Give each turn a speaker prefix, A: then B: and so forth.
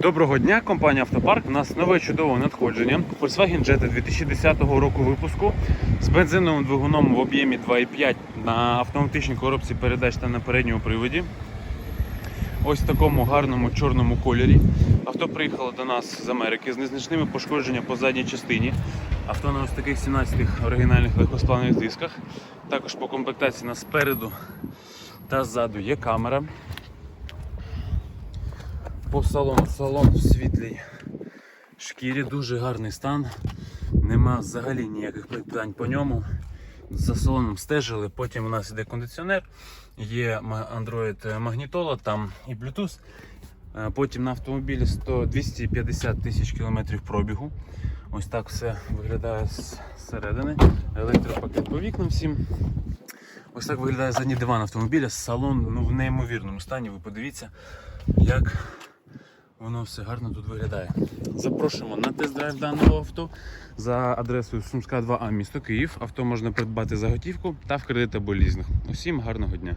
A: Доброго дня, компанія Автопарк. У нас нове чудове надходження. Volkswagen Jetta 2010 року випуску з бензиновим двигуном в об'ємі 2,5 на автоматичній коробці передач та на передньому приводі. Ось в такому гарному чорному кольорі. Авто приїхало до нас з Америки з незначними пошкодженнями по задній частині. Авто на ось таких 17 оригінальних легкосплавних дисках. Також по комплектації на спереду та ззаду є камера. По салону салон в світлій шкірі, дуже гарний стан. Нема взагалі ніяких питань по ньому. За салоном стежили, потім у нас іде кондиціонер, є Android магнітола, там і Bluetooth. Е, Потім на автомобілі 100, 250 тисяч кілометрів пробігу. Ось так все виглядає зсередини. Електропакет по вікнам всім. Ось так виглядає задній диван автомобіля. Салон ну, в неймовірному стані. Ви подивіться, як воно все гарно тут виглядає. Запрошуємо на тест-драйв даного авто за адресою Сумська 2А, місто Київ. Авто можна придбати за готівку та в кредит або лізинг. Усім гарного дня!